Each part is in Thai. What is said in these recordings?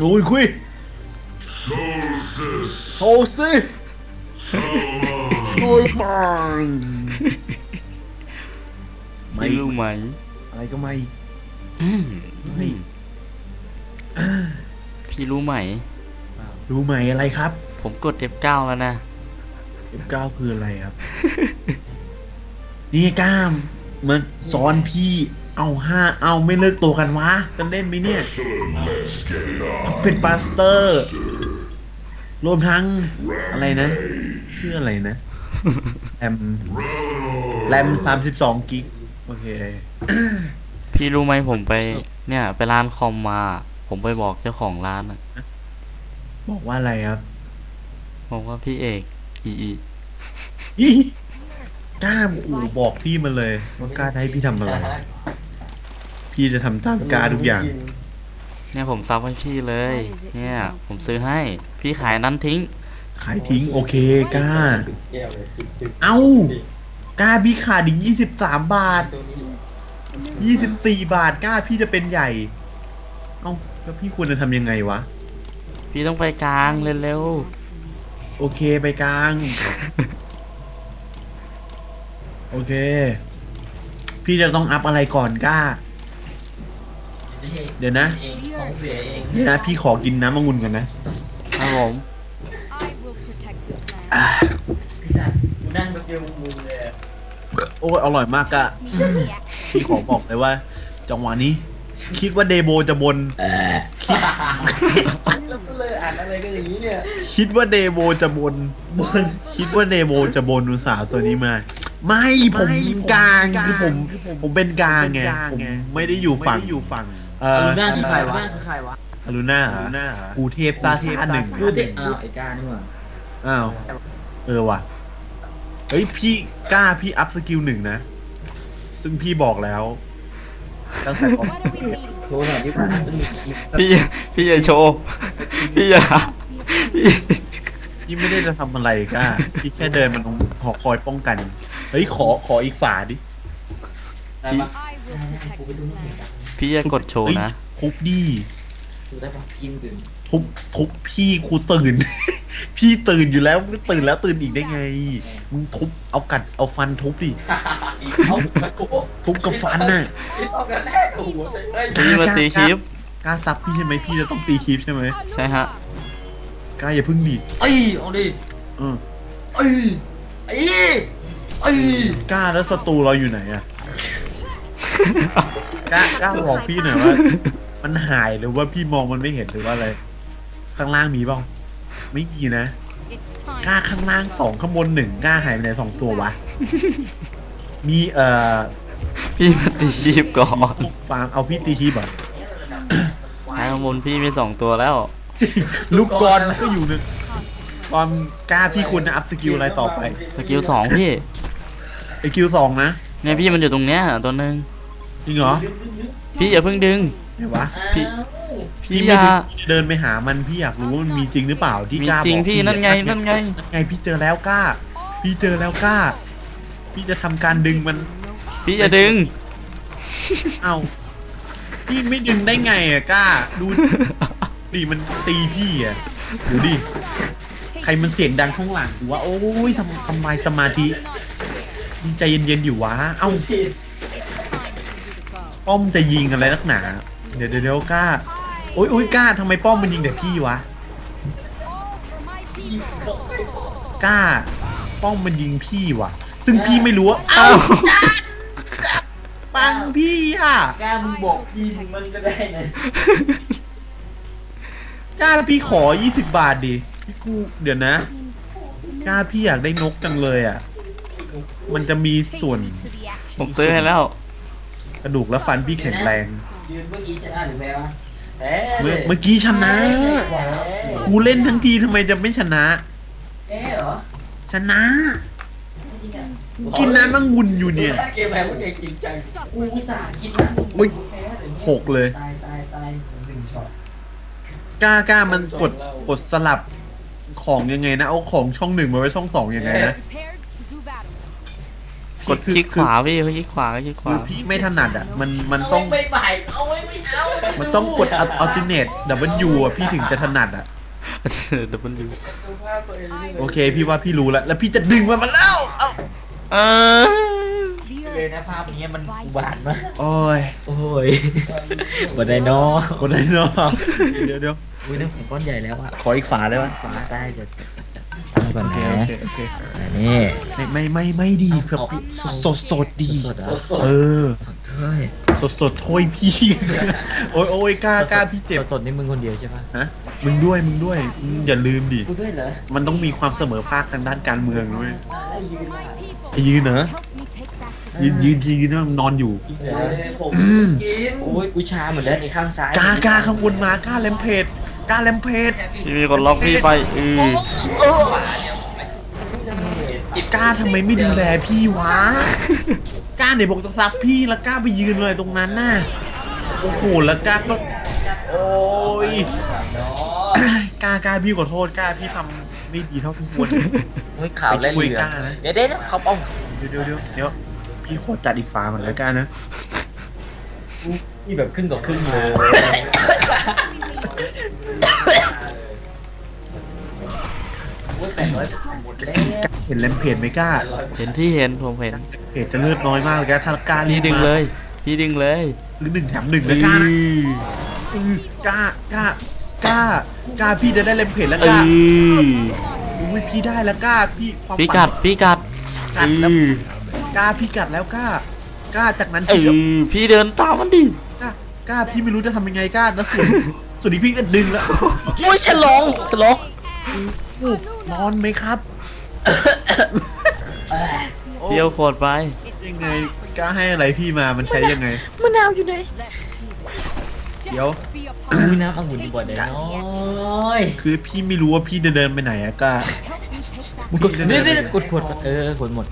ดูคุยโซซิโซบังไม่พี่รู้ไหม อะไรก็ไม่ไม่พี่รู้ไหม รู้ไหมอะไรครับ ผมกด F9 แล้วนะ F9 คืออะไรครับ นี่กล้ามมาสอนพี่ เอาห้าเอาไม่เลิกตัวกันวะจะเล่นไหมเนี่ยเป็นปาสเตอร์ รวมทั้งอะไรนะชื่ออะไรนะแรมแรมสามสิบสองกิกโอเค พี่รู้ไหมผมไป เนี่ย ไปร้านคอมมา ผมไปบอกเจ้าของร้านอะบอกว่าอะไรครับ บอกว่าพี่เอกอีอีอีกล้ามอูบอกพี่มาเลยว่ากล้าจะให้พี่ทำอะไร พี่จะทำตามกล้าทุกอย่าง เนี่ยผมซับให้พี่เลย เนี่ย ผมซื้อให้ พี่ขายนั้นทิ้ง ขายทิ้งโอเคกล้า เอ้ากล้าพี่ขาดอีกยี่สิบสามบาทยี่สิบสี่บาทกล้าพี่จะเป็นใหญ่ เอ้าแล้วพี่ควรจะทำยังไงวะ พี่ต้องไปกลางเร็วโอเคไปกลาง โอเค พี่จะต้องอัพอะไรก่อนกล้า เดี๋ยวนะเองของเสียเองเดี๋ยวนะพี่ขอกินน้ำองุ่นก่อนนะๆครับผม I will protect this land. พี่สัตว์กูนั่งแป๊บเดียวมึงเลยอะโอ้ยอร่อยมากอะ Meet the action. พี่ขอบอกเลยว่า จังหวะนี้ คิดว่าเดโบจะบน แล้วก็เลยอ่านอะไรกันอย่างนี้เนี่ยคิดว่าเดโบจะบน บน คิดว่าเดโบจะบนอุตสาห์ตัวนี้มา ไม่ผมกลางคือผม ผมเป็นกลางไงผมไม่ได้อยู่ฝั่งอยู่ฝั่ง เอออลูน่าคือใครวะคือใครวะอลูน่าเหรอกูเทพซาท่าหนึ่งกูที่อ้าวไอ้กานี่หว่าอ้าวเออว่ะเฮ้ยพี่กล้าพี่อัพสกิลหนึ่งนะ ซึ่งพี่บอกแล้วตั้งแต่ก่อน What are we meeting? โทรหน่อยดีกว่าจะมีคลิปพี่พี่อย่าโชว์พี่อย่าพี่พี่ไม่ได้จะทำอะไรกล้าพี่แค่เดินมันหอคอยป้องกัน เฮ้ยขอขออีกฝาดิได้ปะ I will protect this land. พี่อย่ากดโชว์นะทุบดิดูได้ปะพิมพ์ตื่นทุบทุบพี่ครูตื่น พี่ตื่นอยู่แล้วมึงตื่นแล้วตื่นอีกได้ไง มึงทุบเอากัดเอาฟันทุบดิเอาไปกูทุบกับฟันน่ะที่ต้องกันแรกกับหัวใจได้พี่มาตีคลิปกล้าซับพี่ใช่ไหมพี่จะต้องตีคลิปใช่ไหมใช่ฮะกล้าอย่าเพึ่งดิเอ้ยเอาดิเออเอ้ยไอ้เอ้ยกล้าแล้วศัตรูเราอยู่ไหนอะ กล้ากล้าบอกพี่หน่อยว่า มันหายหรือว่าพี่มองมันไม่เห็นหรือว่าอะไร ข้างล่างมีเปล่าไม่มีนะ It's กล้า time. ข้างล่างสองข้างบนหนึ่งกล้าหายไปไหนสองตัววะ มีเอ่อพี่มาตีคลิปก่อนพวกฟาร์มเอาพี่ตีคีบอะทางบนพี่มีสองตัวแล้ว ลูกกรก็อยู่หนึ่งตอนกล้าพี่ควรจะอัพสกิลอะไรต่อไป สกิลสองพี่ไอคิวสองนะ เนี่ยพี่มันอยู่ตรงเนี้ยตัวหนึ่ง จริงเหรอพี่อย่าเพิ่งดึงไหนวะพี่พี่พี่อไม่ย่าได้เดินไปหามันพี่อยากรู้ว่ามันมีจริงหรือเปล่าที่มีกล้าจริงบอกพี่นั่นไงนั่นไงนั่นไงพี่เจอแล้วกล้า พี่เจอแล้วกล้า พี่จะทำการดึงมัน พี่อย่าดึง เอ้าพี่ไม่ดึงได้ไงอะกล้า ดูดิมันตีพี่อะดูดิใครมันเสียงดังข้างหลังกูว่าโอ้ยทำทำไมสมาธิมึงใจเย็นๆอยู่วะเอ้า ป้อมจะยิงอะไรนักหนาเดี๋ยวเดี๋ยวเดี๋ยวกล้าโอ้ยโอ้ยกล้าทำไมป้อมมันยิงแต่พี่วะกล้า ป้อมมันยิงพี่วะซึ่งพี่ไม่รู้ว่าเอ้าปังพี่อะกล้ามึงบอกพี่มึงมันก็ได้ไงกล้าพี่ขอ20บาทดิพี่กูเดี๋ยวนะกล้าพี่อยากได้นกจังเลยอะ มันจะมีส่วน ผมซื้อให้แล้ว กระดูกและฟันพี่แข็งแรง ยืนเมื่อกี้ชนะหรือแพ้วะแพ้เมื่อเมื่อกี้ชนะ กูเล่นทั้งทีทำไมจะไม่ชนะ แพ้เหรอชนะกินน้ำมังุนอยู่เนี่ย เกมแพ้กูเองจริงจังกูอุตส่าห์กินน้ำอุ๊ยแพ้เลยหกเลย ตายตายตายหนึ่งช็อตกล้ากล้ามันกดกดสลับของยังไงนะ เอาของช่องหนึ่งมาไว้ช่องสองยังไงนะ กดคลิกขวาพี่คลิกขวาคลิกขคือวาพี่ไม่ถนัดอะมันมันต้องไม่ไปเอาไว้ไม่เอา มันต้องกด alternate W อะพี่ถึงจะถนัดอะดับเบิลยูโอเคพี่ว่าพี่รู้แล้วแล้วพี่จะดึงมันมาแล้วเอ้าเออเลยนะภาพนี้มันหวานมากโอ้ยโอ้ยบันไดเนาะคนไหนเนาะเดี๋ยวเดี๋ยวอุ้ยน้ำผมก้อนใหญ่แล้วอะขออีกฝาได้ไหมฟ้าได้จะจะจะจะตั้ง ก่อนโอเคนะโอเคโอเคอันนี้ไม่ไม่ไม่ไม่ดีครับเอาพี่เอาสดสดดีสดๆเหรอเออสดเท่ยสดสดโทยพี่โอ้ยโอ้ยกล้ากล้าพี่เจ็บสดๆนี่มึงคนเดียวใช่ปะฮะมึงด้วยมึงด้วยมึงอย่าลืมดิกูด้วยเหรอมันต้องมีความเสมอภาคทางด้านการเมืองด้วยไอ้ยืน My people, ไอ้ยืนเหรอ help me take back the ยืนยืนยืนยืนนอนอยู่เดี๋ยวผมกินโอ้ยกูชาหมดแล้วในข้างซ้ายกล้ากล้าข้างบนมากล้าแลมเพจ กล้าแลมเพจพี่มีคนล็อกพี่ไปเออกล้าทำไมไม่ดูแลพี่วะกล้าไหนบอกจะซับพี่แล้วกล้าไปยืนเลยตรงนั้นน่ะโอ้โหแล้วกล้าก็โอ้ยกล้ากล้าพี่ขอโทษกล้าพี่ทำไม่ดีเท่าที่ควรโอ้ยขาวและเหลืไปคุยอกล้านะเดี๋ยวเดี๋ยวเขาป้องเดี๋ยวเดี๋ยวเดี๋ยวเดี๋ยวพี่ขอจัดอีกฝาเหมือนแล้วกันนะ นี่แบบครึ่งต่อครึ่งเลยแต่ร้อยหมดแล้วเห็นแลมเพจไหมกล้า เห็นที่เห็นผมเห็นเพจจะเลือดน้อยมากเลยกล้าถ้ากล้ารีพี่บดึงมาเลย พี่ดึงเลยหรือหนึ่งแถมหนึ่งเอนะกล้านะออือกล้ากล้ากล้ากล้าพี่จะได้แลมเพจแล้วเอกล้าออุ้ยพี่ได้แล้วกล้าพี่ความพี่ฝันกัดพี่กัดกัดเอแล้วอกล้าพี่กัดแล้วกล้ากล้าจากนั้นเอพี่ก็อพี่เดินตามมันดิ กล้ากล้าพี่ไม่รู้จะทำยังไงกล้าแล้วส่วนส่วนนี้พี่ก็ดึงแล้วโอ้ยฉลองฉลองอู้ร้อนไหมครับพี่เอาขวดไปยังไงกล้าให้อะไรพี่มามันใช้ยังไงมะนาวอยู่ไหนเดี๋ยว be a อุ้ part ยน้ำองุ่นอยู่บ่อใดเนาะคือพี่ไม่รู้ว่าพี่จะเดินไปไหนอะกล้า help me take back มึงกดนี่นี่กดขวดเออขวดหมด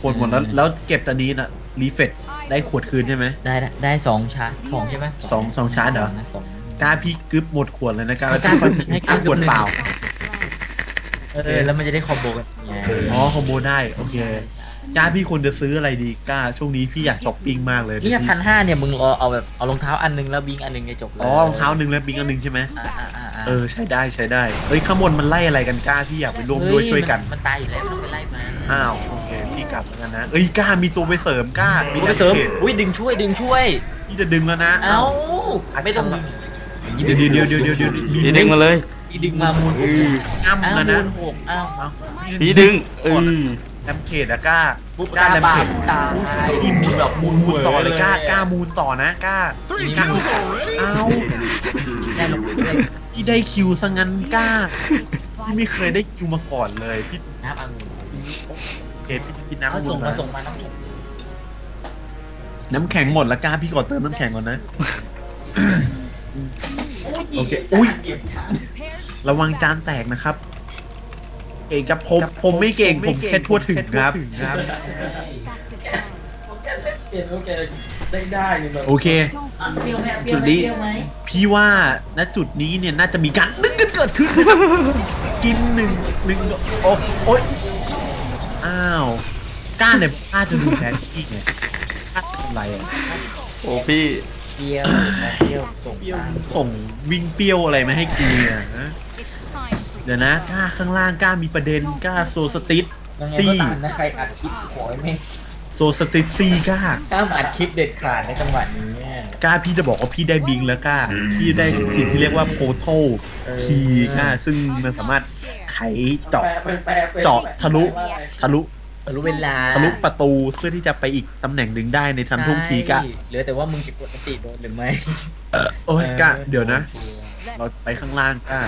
ขวดหมดแล้วแล้วเก็บตอนนี้น่ะรีเฟต ได้ขวดคืนใช่ไหมได้ได้ได้สองชาร์จสองใช่ไหมสองสองชาร์จเหรอสองกล้าพี่กึบหมดขวดเลยนะกล้าแล้วกล้าพี่ให้กกล้าขวดเปล่าเออแล้วมันจะได้คอมโบกันไงอ๋อคอมโบได้โอเคกล้าพี่ควรจะซื้ออะไรดีกล้าช่วงนี้พี่อยากช้อปปิ้งมากเลยนี่พันห้าเนี่ยมึงรอเอาแบบเอารองเท้าอันนึงแล้วบิงอันนึงจะจบเลยอ๋อรองเท้าหนึ่งแล้วบิงอันหนึ่งใช่ไหมอ่าอ่าอ่าอ่าเออใช้ได้ใช้ได้เอ้ยข้างบนมันไล่อะไรกันกล้าพี่อยากไปร่วมด้วยเฮ้ช่วยกันมันมันตายอยู่แล้วไม่ต้องไปไล่มันอ้าวโอ เคพี่กลับแล้วกันนะ เอ้ยกล้ามีตัวไปเสริมกล้ากูไปเสริมแอปพลิคอุ้ยดึงช่วยดึงช่วย พี่จะดึงแล้วนะ เอ้าไม่ต้องเดี๋ยวเดี๋ยวเดี๋ยวเดี๋ยวเดี๋ยวเดี๋ยวพี่ดึงมาเลยพี่ดึงมามูลเอออ้ำอ้าวแล้วมูนะลหกอ้าวเอาพี่ดึงเออแลมเพจอะกล้าปุ๊บกล้าแลมเพจตายพี่มูลแบบมูลมูลต่อเลยกล้ากล้ามูลต่อนะกล้ากล้าเอาได้ลงด้วยพี่ได้คิวซะงั้นกล้าพี่ไม่เคยได้คิวมาก่อนเลยพี่น้ำองุ่น เพจพี่กินเอาน้ำส่ส่งงมามาส่งมาน้ำแข็งน้ำแข็งหมดแล้วกล้าพี่ขอเติมน้ำแข็งก่อนนะ โอเค อุ้ย prepared ระวังจานแตกนะครับ เก่งครับผมผมไม่เก่งผมแค่ทั่วถึงครับ back this land. เปลี่ยนโอเคได้ได้เลยแบบโอเค Don't เปรี้ยวไหมเปรี้จุยวดไหมนี้เปรี้ยวไหมพี่ว่าณจุดนี้เนี่ยน่าจะมีการนึกกันเกิดขึ้นนะครับกินหนึ่งหนึ่งโอ้โอ๊ย อ้าวกล้าเนี่ยกล้าจะดูแผนที่ไงกล้าทำอะไรอะโอ้พี่เปรี้ยวเปรี้ยวส่งมาส่งวิ่งเปรี้ยวอะไรมาให้กูเนี่ยฮะ it's time for เดี๋ยวนะกล้าข้างล่างกล้ามีประเด็นกล้าโซสติสยังไงซี่ก็ตามนะใครอัดคลิปขอให้ไม่โซสติสซีกล้าห้ามอัดคลิปเด็ดขาดในจังหวะนี้กล้าพี่จะบอกว่าพี่ได้บิงแล้วกล้าพี่ได้สิ่งที่เรียกว่าโพโทคีกล้าซึ่งมันสามารถ ไขเจาะแปลแปลแปลเจาะทะลุทะลุรู้เวลาทะลุประตูเพื่อที่จะไปอีกตำแหน่งหนึ่งได้ในทันทุ่งทีกะใช่เหลือแต่ว่ามึงจะกดสติโดนหรือไม่โอ้ยกะเดี๋ยวนะ เราไปข้างล่างกล้า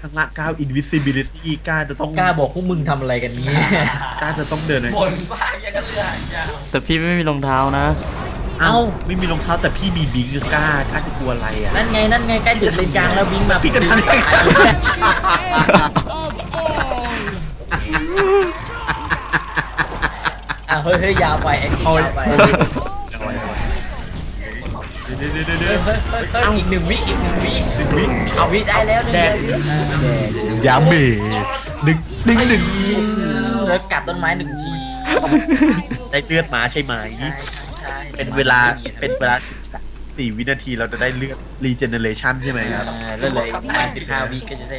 ข้างล่างก้าว invisibility กล้าจะต้องกล้าบอกพวกมึงทำอะไรกันเนี่ยกล้าจะต้องเดินเลยบ่นบ้าอย่างกันเลยอะแต่พี่ไม่มีรองเท้านะ เอ้าไม่มีรองเท้าแต่พี่มีบิงกล้ากล้าจะกลัวอะไรอะนั่นไงนั่นไงใกล้ถึงเลนกลางแล้วบิงมาพี่ก็ทำได้อะเฮ้ยเฮ้ยยาวไปแอคติ้งยาวไปเดี๋ยวเดี๋ยวเดี๋ยวเดี๋ยวเฮ้ยเฮ้ยเฮ้ยอีกหนึ่งวิอีกหนึ่งวิหนึ่งวิเอาวิได้แล้วหนึ่งแดเดีงยววิอ่าแดงยาเมหนึ่งหนึ่งหนึ่งแล้วกัดต้นไม้หนึ่งทีได้เลือดมาใช่ไหมใช่ใช่ เป็นเวลาเป็นเวลา14วินาทีเราจะได้เลือดรีเจเนเรชันใช่ไหมครับอ่าแล้วเหลยประมาณ15วิก็จะได้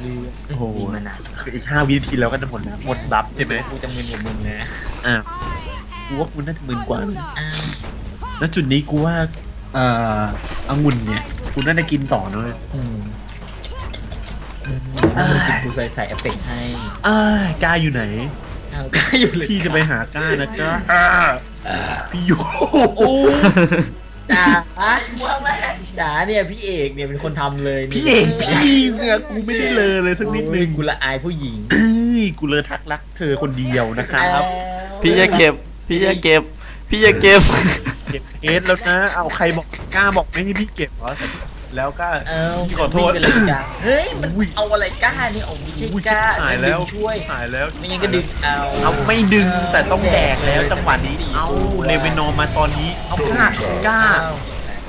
เลือดโอ้โหดีมานานคืออีก5วินาทีเราก็จะหมดหมดบัฟใช่ไหมกูจะมึนกับมึงนะอะกูว่ากูน่าจะมึนกว่าอ้าวณจุดนี้กูว่าเอ่อองุ่นเนี่ยกูน่าจะกินต่อเนอะอืมอืมถ้ามึงกินกูใส่ใส่เอฟเฟกต์ให้เอ้ยกล้าอยู่ไหนอ้าวก็อยู่เลยพี่จะไปหาก้านะก้า พี่อยู่โอ้จ๋าจ๋าเนี่ยพี่เอกเนี่ยเป็นคนทำเลยนี่พี่เองพี่เนี่ยกูไม่ได้เลอเลยสักนิดนึงโอ้ยกูละอายผู้หญิงเอ้ยกูเลอทักรักเธอคนเดียวนะครับ พี่จะเก็บ พี่จะเก็บ พี่จะเก็บเก็บเคสแล้วนะ เอาใครบอกกล้าบอกไม่ให้พี่เก็บเหรอ แล้วก็เอ้าขอโทษวิ่งไปเลยจ้าเฮ้ยมันอุ้ยเอาอะไรกล้านี่เอาไม่ใช่อุ้ยกล้าหายแล้วดึงช่วยหายแล้วไม่งั้นก็ดึงเอาเอาไม่ดึงแต่ต้องแดกแล้วจังหวะนี้เอาเลเวนอร์มาตอนนี้เอากล้ากล้าเอ้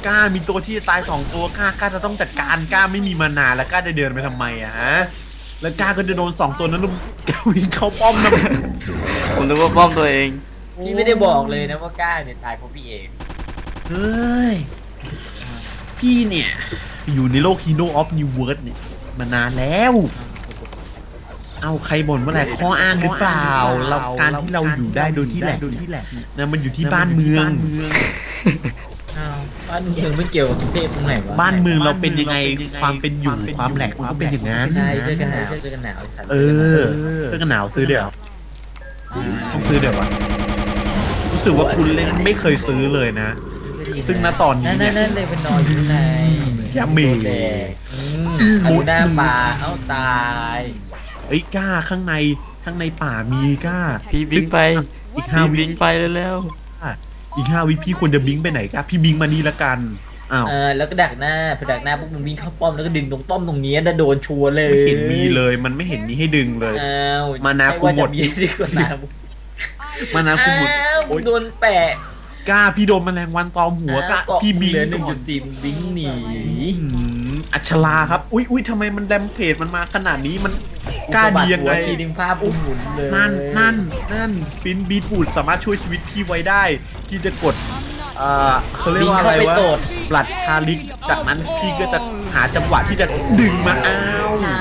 กล้ามีตัวที่จะตายสองตัวกล้ากล้าจะต้องจัดการกล้าไม่มีมานานแล้วกล้าจะเดินไปทำไมอะฮะแล้วกล้าก็จะโดนสองตัวนั้นลุมแกวิ่งเข้าป้อมนะผมนึกว่าป้อมตัวเองพี่ไม่ได้บอกเลยนะว่ากล้าเนี่ยตายเพราะพี่เอกเฮ้ย พี่เนี่ย อยู่ในโลก Hero of New World เนี่ยมานานแล้ว เอาใครบ่นเมื่อไหร่ข้ออ้างหรือเปล่า เราการที่เราอยู่ได้โดยที่แหลกนะมันอยู่ที่บ้านเมือง อ้าวบ้านเมืองไม่เกี่ยวกับกรุงเทพตรงไหนวะบ้านเมืองเราเป็นยังไงความเป็นอยู่ความแหลกมันก็เป็นอย่างนั้นใช่เสื้อกันหนาวเสื้อกันหนาวไอ้สัตว์เออเสื้อกันหนาวซื้อเดี๋ยวต้องซื้อเดี๋ยววะรู้สึกว่าคุณเล่นไม่เคยซื้อเลยนะ ซึ่งณตอนนี้นั่นเนี่ยนั่นเลยเป็นนอนอยู่ไหนยาหมีโดนแดกอืมเอาหน้าปลาเอ้าตายเอ้ยกล้าข้างในข้างในป่ามีกล้าพี่บิงไปอีกห้าพี่วิบิงไปแล้วอีกห้าวิพี่ควรจะบิงไปไหนกล้าพี่บิงมานี่ละกันอ้าวเออแล้วก็ดักหน้าพอดักหน้าปุ๊บมันวิ่งเข้าป้อมแล้วก็ดึงตรงป้อมตรงนี้นะโดนชัวร์เลยไม่เห็นมีเลยมันไม่เห็นมีให้ดึงเลยอ้าวมานากูหมดใช่ว่าจะมีดีกว่านากูมานะคุณหมดอ้าวโอ๊ยโดนแปะ กล้าพี่โดนแมลงวันตอมหัวกล้าอ้าวพี่บิงเหลือหก่นึ่งอจุดสี่มึงบิงหนีอืมอัชราครับ อุ้ยอุ้ยทำไมมันแดมเพจมันมาขนาดนี้มันกล้าดียังไงสะบัหัวทีนึงภาพอุ้มหมุนเลยนั่นนั่นนั่นฟินบีทบูดสามารถช่วยชีวิตพี่ไว้ได้ที่จะกดเอ่อเขาเรียกว่าอะไรบิงวะเข้าไปตดบลัดคาลิก จากนั้นพี่ก็จะหาจังหวะที่จะดึงมาอ้าวใช่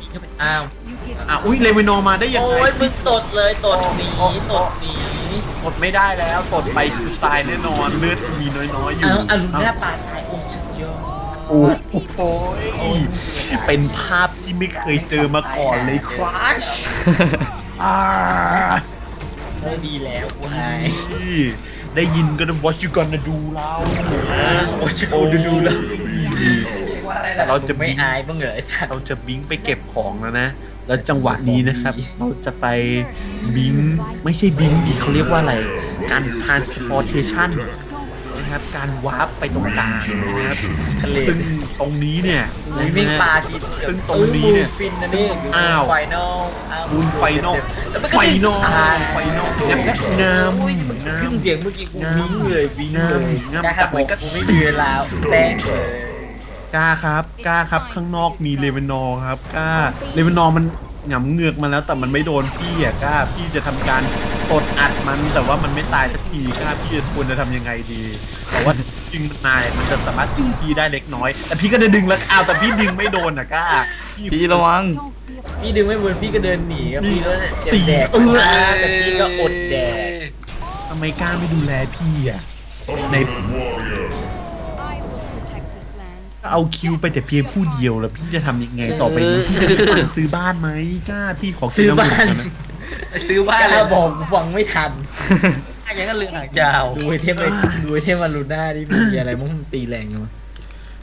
บิงเข้าไปอ้าวอะอุ้ยเลวินอร์มาได้ยังโอ้ไงยมึงตดเลยตดหนีตดหนี กดไม่ได้แล้วกดไปคือตายแน่นอนเลือดมีน้อยๆอยู่เอาอารมณ์หน้าปลาตายโอ้สุดยอดโอ้โหเป็นภาพที่ไม่เคยเจอมาก่อนเลยครับอ่าเออดีแล้วกูหายได้ยินก็ต้อง what you gonna do เราโอ้ยโอ้ดูดูแล้วเราจะไม่บิงอายบ้างเหรอไอ้สัตว์เราจะบิงไปเก็บของแล้วนะ แล้วจังหวะนี้นะครับ เราจะไปบิงไม่ใช่บิงดีเขาเรียกว่าอะไร การ transportation นะครับการวาร์ปไปตรงกลางนะครับทะเลซึ่งตรงนี้เนี่ยอุ้ยวิ่งปลาทีซึ่งตรงนี้เนี่ยออฟินนะนี่อ้าวไฟนอลอ้าวบูนไฟนอลแล้วมันก็ไฟนอลอ่าไฟนอลงามงามงาขึ้มนเสียงเมื่อกี้กูวิ่งเลยวิ่งเลยงามนะครับแต่มันก็กูไม่มีเวลาแป้งเลย กล้าครับกล้าครับข้างนอกมีเลเวนอร์ครับกล้าเลเวนอร์มันหงำเงือกมาแล้วแต่มันไม่โดนพี่อะกล้าพี่จะทำการกดอัดมันแต่ว่ามันไม่ตายสักทีกล้าพี่จะควรจะทำยังไงดีแต่ว่าจริงนายมันจะสามารถดึงพี่ได้เล็กน้อย แต่พี่ก็จะดึงแล้วอ้าวแต่พี่ดึงไม่โดนอะกล้าพี่ระวังพี่ดึงไม่เหมือนพี่ก็เดินหนีครับนี่พี่ก็ตีแดกเออแต่พี่ก็อดแดกทำไมกล้าไม่ดูแลพี่อะใน เอาคิวไปแต่เพียงผู้เดียวแล้วพี่จะทำยังไงต่อไปนี้พี่จะไปซื้อบ้านไหมกล้าพี่ขอซื้อบ้านำหงก่ะซื้อบ้านแล้วบอกฟังไม่ทันอย่างนั้นเรื่องหางยาวดูไอเทมไอดูไอเทมมารูน่าที่มีอะไรมั้งมันตีแรงยังไง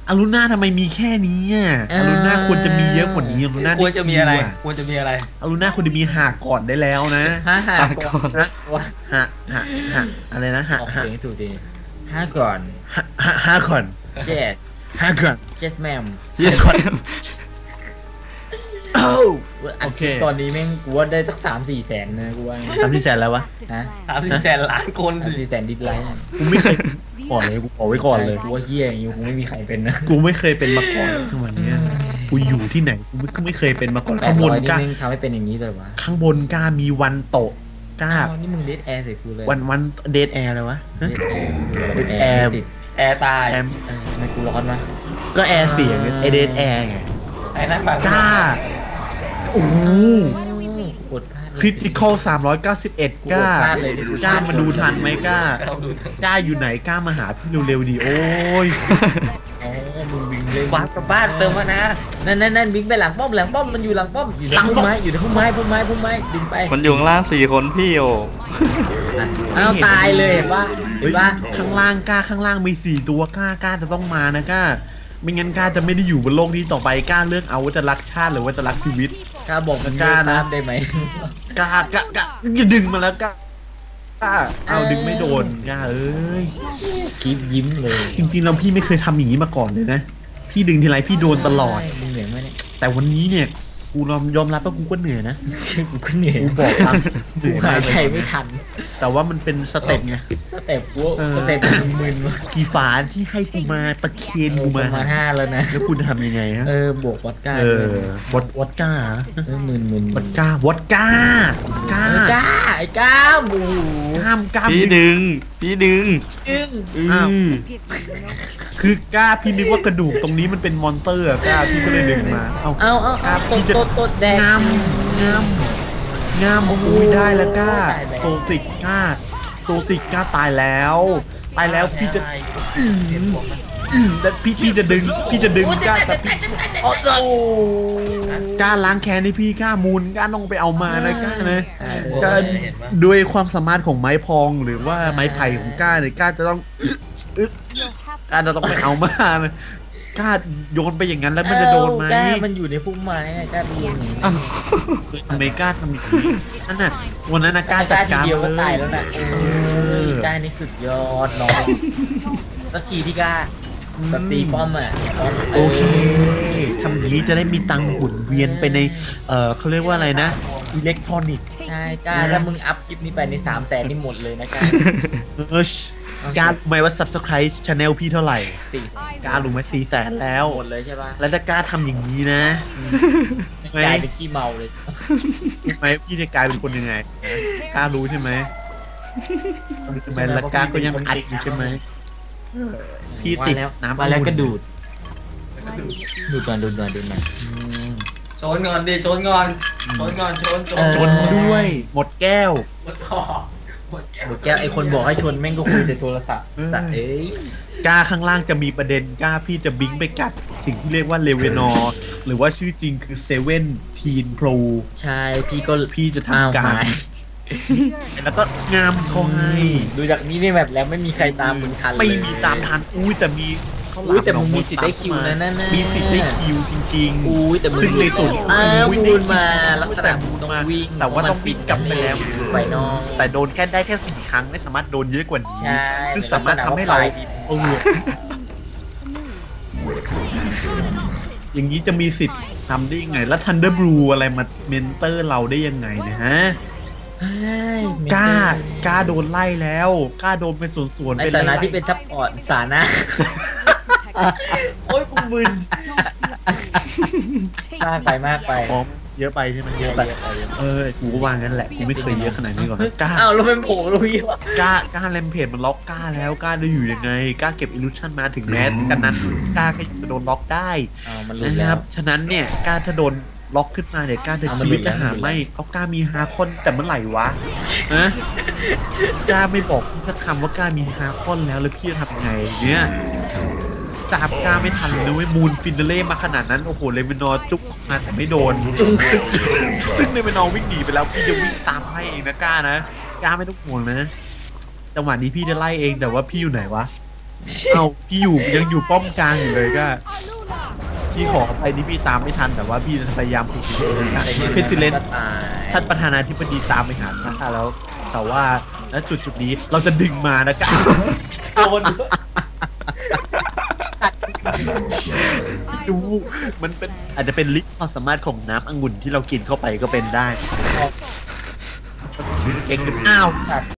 อารุณาทำไมมีแค่นี้อะอารุณาควรจะมีเยอะกว่านี้อารุณาควรจะมีอะไรด้คิวควรจะมีอะไรอารุณาควรจะมีหากก่อนได้แล้วนะห้าหาหาก่ก่ออนนว่าหะหะหะอะไรนะหะออกหะเสียงถูกดีห้าก่อนหะหะหะก่อน yes หะก่อน yes ma'am yes โอ้อันโอเคตอนนี้แม่งกูว่าได้สักสามสี่แสนนะกูว่าสามที่แสนแล้ววะ This ฮะ land. สามสิบแสนล้านคนสามสี่แสนดิสไลค์กูไม่เคยก่อนเลยกูขอไว้ก่อนเลยกูว่าเฮียอย่างงี้กูไม่มีใครเป็นนะกูไม่เคยเป็นมาก่อนทุกวันเนี้ยกูอยู่ที่ไหนกูไม่ไม่เคยเป็นมาก่อนแปข้าดงบร้นอยนี่กล้าแม่งทำให้เป็นอย่างนี้เลยวะข้างบนกล้ามีวันโตะกล้าอ้าวนี่มึงเดทแอร์ใส่กูเลยวันวันเดทแอร์อะไรวะเดฮะทแอร์แอร์ติด แอร์ตายแอมเออทำไมกูร้อนวะก็แอร์เสียงไอเดทแอร์ไงไอ้นั่นบางกล้าโอ้โหกดพลาดเลยคริติคอล391กล้า พลาดเลยดิกล้ามาดูทันไหมกล้า เราดูกล้าอยู่ไหนกล้ามาหาพี่เร็วๆดิโอ้ย โอ้มึงวิ่งเลยวาร์ปกลับบ้านเติมมานะนั่นนั่นนั่นวิ่งไปหลังป้อมหลังป้อมมันอยู่หลังป้อมอยู่ในหลังพุ่มป้อม ไม้อยู่ในพุ่มไม้พุ่มไม้พุ่มไม้ดึงไปมันอยู่ข้างล่างสี่คนพี่โอ อ้าวตายเลยเห็นปะเห็เฮ้นยปะข้างล่างกล้าข้างล่างมีสี่ตัวกล้ากล้าจะต้องมานะกล้าไม่งั้นกล้าจะไม่ได้อยู่บนโลกนี้ต่อไปกล้าเลือกเอาว่าจะรักชาติหรือว่าจะรักชีวิตกล้าบอกมันกล้านะตามได้ไหมกล้ากล้ากล้าอย่าดึงมาแล้วกล้ากล้าเอาดึงไม่โดนกล้าเอ้ยคิดยิ้มเลย จริงๆเราพี่ไม่เคยทำอย่างนี้มาก่อนเลยนะ พี่ดึงทีไรพี่โดนตลอดมึงเหนื่อยไหมเนี่ยแต่วันนี้เนี่ย กูยอมยอมรับว่ากูก็เหนื่อยนะกูก็เหนื่อยกูบอกตามเหกูนื่อยหามายกใจเลยไม่ทัน แต่ว่ามันเป็นสเต็ปไงสเต็ปกูเออสเต็ปมึนๆวะผีฝาที่ให้กูมาตะเคียนเอกูอปมาระมาณห้าแล้วนะแล้วคุณจะทำยังไงฮะเออบวกวัดก้าเอด้วอยวอดวอดก้าเหรอเออมึนมึนวอดก้าวอดก้าก้าเออกล้าไอ้กล้าโอ้โหห้ามกล้าพี่ดึงพี่ดึงจึ้งอือ้าวม Give me no คือกล้าพี่นึกว่ากระดูกตรงนี้มันเป็นมอนเตอร์อะกล้าพี่ก็เลยดึงมา เอ้าเอาเอาครัเอาบตดพี่จะตดตดแดงงามงามงามโอ้โหได้แล้วก้าตายแล้วโซติกก้าโซติกก้าตายแล้ว ตายแล้วพี่จะอืมแต่พี่พี่จะดึงพี่จะดึงก้าแต่พี่โอ้โหก้าล้างแค้นให้พี่ก้ามูลก้าต้องไปเอามานะก้านะกล้าด้วยความสามารถของไม้พองหรือว่าไม้ไผ่ของก้าเนี่ยก้าจะต้องก้าจะต้องไปเอามา กล้าโยนไปอย่างนั้นแล้วมันจะโดนไหมเอ้ากล้ามันอยู่ในพุ่มไม้อะกล้าดูอย่างนี้ทำไมกล้าทำอย่างนี้นั่นน่ะวันนั้นนะกล้าจัดทีการเดียวก็เลตายยแล้วนะเอเอ้ยอกล้านี่สุดยอดน้องสักทีที่กล้าแบบตีป้อมอะป้อมโอเคทำอย่างนี้จะได้มีตังค์หมุนเวียนไปใน เออเขาเรียกว่าอะไรนะอิเล็กทรอนิกส์ใช่กล้าถ้ามึงอัพคลิปนี้ไปในสามแสนนี่หมดเลยนะกล้าเออชกล้ารู้ไหมว่า subscribe channel พี่เท่าไหร่สี่ กล้ารู้ไหมสี่แสนแล้วหมดเลยใช่ปะแล้วถ้ากล้าทำอย่างนี้นะไม่กลายเป็นขี้เมาเลยรู้ไหมพี่จะกลายเป็นคนยังไงนะกล้ารู้ใช่ไหมใช่ไหมแล้วกล้าก็ยังอัดอยู่ใช่ไหมพี่ติดมาแล้วน้ำมาแล้วองุ่นก็ดูด ดูดก่อนดูดก่อนดูดก่อนโชนก่อนดิโชนก่อนโชนก่อนโชนโชนจนด้วย หมดแก้วหมดคอ หมดแก้วหมดแก้วไอคนบอกให้ชนแม่งก็คุยแต่โทรศัพท์เออสัตว์เอ้ยกล้าข้างล่างจะมีประเด็นกล้าพี่จะบิงไปกัดสิ่งที่เรียกว่าเลเวนอร์หรือว่าชื่อจริงคือเซเว่นทีนโปรใช่พี่ก็พี่จะอ้าวทำการหายแล้วก็งามเขาให้ดูจากนี้นี่แบบแล้วไม่มีใครตามมึงทันเลยไม่มีตามทันอุ้ยแต่มี ข้าวหลาอุ้ยแต่มึงหนมีมสิทธิ์ได้คิวนะนั่นน่ะมีสิทธิ์ได้คิวจริงๆอุ้ยแต่มึงซึ่งในส่วนอ้าวอุ้ยมูลได้คิวมาลักษณะแต่มึงต้องมาวิ่งแต่ว่าต้องวิ่งกลับไปแล้วไปน้องแต่โดนแค่ได้แค่สี่ครั้งไม่สามารถโดนเยอะกว่านี้ใช่ซึ่งสามารถทำให้เราเอออย่างนี้จะมีสิทธิ์ทำได้ยังไง แล้วทันเดอร์บลูอะไรมาเมนเตอร์เราได้ยังไงเนะฮะเฮ้ยกล้ากล้าโดนไล่แล้วกล้าโดนเป็นส่วนๆในเป็นฐานะไล่ที่เป็นทัพอ่อนสานะ โอ้ยกูมึน take มากไปมากไปอ๋อเยอะไปใช่ไหมเยอะไปเยอะไปเยอะไปเออกูก็วางกันแหละกูไม่เคยเยอะขนาดนี้ก่อนนะกล้าอ้าวแล้วเป็นโผล่ลุยวะกล้ากล้าแรมเพจมันล็อกกล้าแล้วกล้าจะอยู่ยังไงกล้าเก็บอิลูชันมาถึงแม้กันนั้นกล้าก็จะโดนล็อกได้อ้าวมันหลุดนะคแล้รัวบฉะนั้นเนี่ยกล้าถ้าโดนล็อกขึ้นมาเนี่ยกล้าจะเอามันชีวิตหลุดจะหาแล้วไม่เอากล้ามีฮาคอนแต่เมื่อไหร่วะนะกล้าไม่บอกพี่สักคำว่ากล้ามีฮาคอนแล้วแล้วพี่จะทำยังไงเนี่ย จับกล้าไม่ทันเลยเว้ยมูนฟินเดเล่มาขนาดนั้น โอ้โหเลมินอร์จุกมาแต่ไม่โดน ซึ่งเลมินอร์วิ่งหนีไปแล้วพี่จะวิ่งตามให้เองนะกล้านะกล้าไม่ต้องห่วงนะจังหวะนี้พี่จะไล่เองแต่ว่าพี่อยู่ไหนวะเอ้าพี่อยู่ยังอยู่ป้อมกลางอยู่เลยก็พี่ขออภัยที่พี่ตามไม่ทันแต่ว่าพี่จะพยายามฝึกฝนนะเพชรเลนก็ตายท่านประธานาธิบดีตามไปหาข้าแล้ว แต่ว่าณจุดจุดๆนี้เราจะดึงมานะกันโดน ดูมันเป็นอาจจะเป็นลิ์ความสามารถของน้ำองุ่นที่เรากินเข้าไปก็เป็นได้เก่งกันอ้าวสัตว์